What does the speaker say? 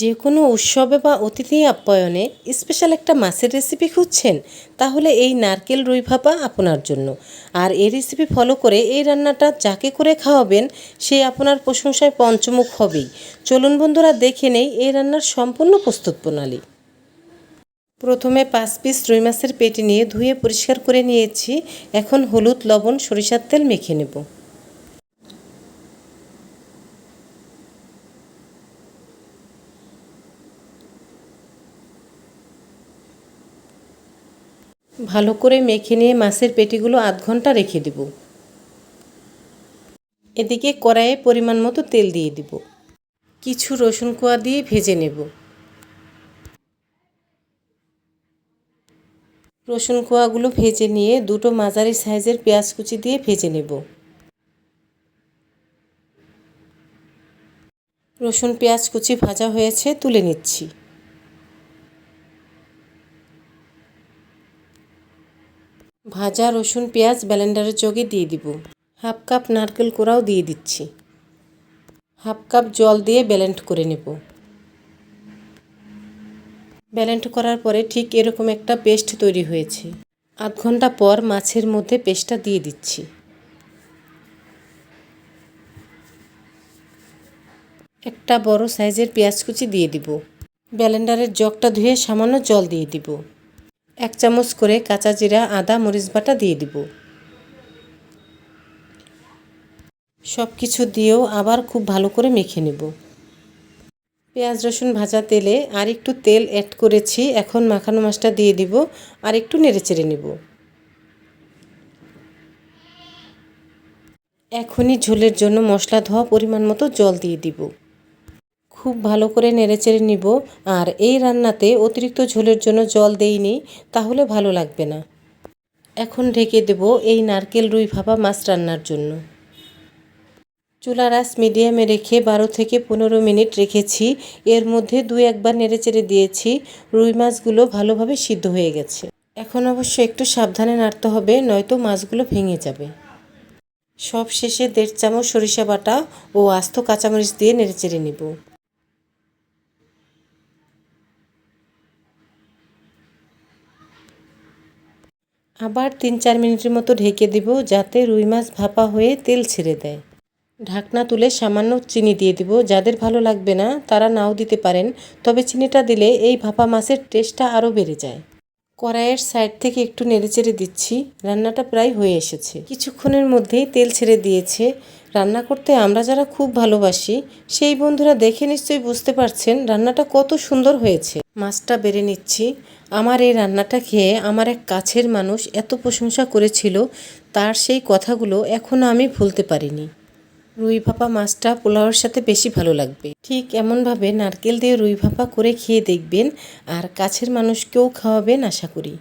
যে কোনো উৎসবে বা অতিথি আপ্যায়নে স্পেশাল একটা মাছের রেসিপি খুঁজছেন, তাহলে এই নারকেল রুই ভাপা আপনার জন্য। আর এই রেসিপি ফলো করে এই রান্নাটা যাকে করে খাওয়াবেন, সে আপনার প্রশংসায় পঞ্চমুখ হবেই। চলুন বন্ধুরা, দেখে নেই এই রান্নার সম্পূর্ণ প্রস্তুত প্রণালী। প্রথমে পাঁচ পিস রুই মাছের পেটি নিয়ে ধুয়ে পরিষ্কার করে নিয়েছি। এখন হলুদ, লবণ, সরিষার তেল মেখে নেব। ভালো করে মেখে নিয়ে মাছের পেটিগুলো আধ ঘণ্টা রেখে দেব। এদিকে কড়াইয়ে পরিমাণ মতো তেল দিয়ে দিব। কিছু রসুন কোয়া দিয়ে ভেজে নেব। রসুন কোয়াগুলো ভেজে নিয়ে দুটো মাঝারি সাইজের পেঁয়াজ কুচি দিয়ে ভেজে নেব। রসুন পেঁয়াজ কুচি ভাজা হয়েছে তুলে নিচ্ছি। ভাজা রসুন, পেঁয়াজ ব্লেন্ডারের জগে দিয়ে দিব। হাফ কাপ নারকেল কোড়াও দিয়ে দিচ্ছি। হাফ কাপ জল দিয়ে ব্যালেন্ড করে নেব। ব্যালেন্ড করার পরে ঠিক এরকম একটা পেস্ট তৈরি হয়েছে। আধ ঘণ্টা পর মাছের মধ্যে পেস্টটা দিয়ে দিচ্ছি। একটা বড় সাইজের পেঁয়াজ কুচি দিয়ে দিব। ব্যালেন্ডারের জগটা ধুয়ে সামান্য জল দিয়ে দিব। এক চামচ করে কাঁচা জিরা, আদা, মরিচ বাটা দিয়ে দিব। সব কিছু দিয়েও আবার খুব ভালো করে মেখে নেব। পেঁয়াজ, রসুন ভাজা তেলে আর একটু তেল অ্যাড করেছি। এখন মাখানো মাছটা দিয়ে দিব আর একটু নেড়ে চেড়ে নেব। এখনই ঝোলের জন্য মশলা ধোয়া পরিমাণ মতো জল দিয়ে দিব। খুব ভালো করে নেড়েচেড়ে নিব। আর এই রান্নাতে অতিরিক্ত ঝোলের জন্য জল দেইনি, তাহলে ভালো লাগবে না। এখন ঢেকে দেব এই নারকেল রুই ভাপা মাছ রান্নার জন্য। চুলা রাস মিডিয়ামে রেখে বারো থেকে পনেরো মিনিট রেখেছি। এর মধ্যে দুই একবার নেড়েচেড়ে দিয়েছি। রুই মাছগুলো ভালোভাবে সিদ্ধ হয়ে গেছে। এখন অবশ্য একটু সাবধানে নাড়তে হবে, নয়তো মাছগুলো ভেঙে যাবে। সব শেষে দেড় চামচ সরিষা বাটা ও আস্ত কাঁচামরিচ দিয়ে নেড়েচেড়ে নেব। আবার তিন চার মিনিটের মতো ঢেকে দিব যাতে রুই মাছ ভাপা হয়ে তেল ছেড়ে দেয়। ঢাকনা তুলে সামান্য চিনি দিয়ে দিব। যাদের ভালো লাগবে না, তারা নাও দিতে পারেন, তবে চিনিটা দিলে এই ভাপা মাছের টেস্টটা আরও বেড়ে যায়। কড়াইয়ের সাইড থেকে একটু নেড়েচেড়ে দিচ্ছি। রান্নাটা প্রায় হয়ে এসেছে। কিছুক্ষণের মধ্যেই তেল ছেড়ে দিয়েছে। রান্না করতে আমরা যারা খুব ভালোবাসি, সেই বন্ধুরা দেখে নিশ্চয়ই বুঝতে পারছেন রান্নাটা কত সুন্দর হয়েছে। মাছটা বেড়ে নিচ্ছি। আমার এই রান্নাটা খেয়ে আমার এক কাছের মানুষ এত প্রশংসা করেছিল, তার সেই কথাগুলো এখনও আমি ভুলতে পারিনি। রুই ভাপা মাছটা পোলাওয়ের সাথে বেশি ভালো লাগবে। ঠিক এমনভাবে নারকেল দিয়ে রুই ভাপা করে খেয়ে দেখবেন, আর কাছের মানুষকেও খাওয়াবেন আশা করি।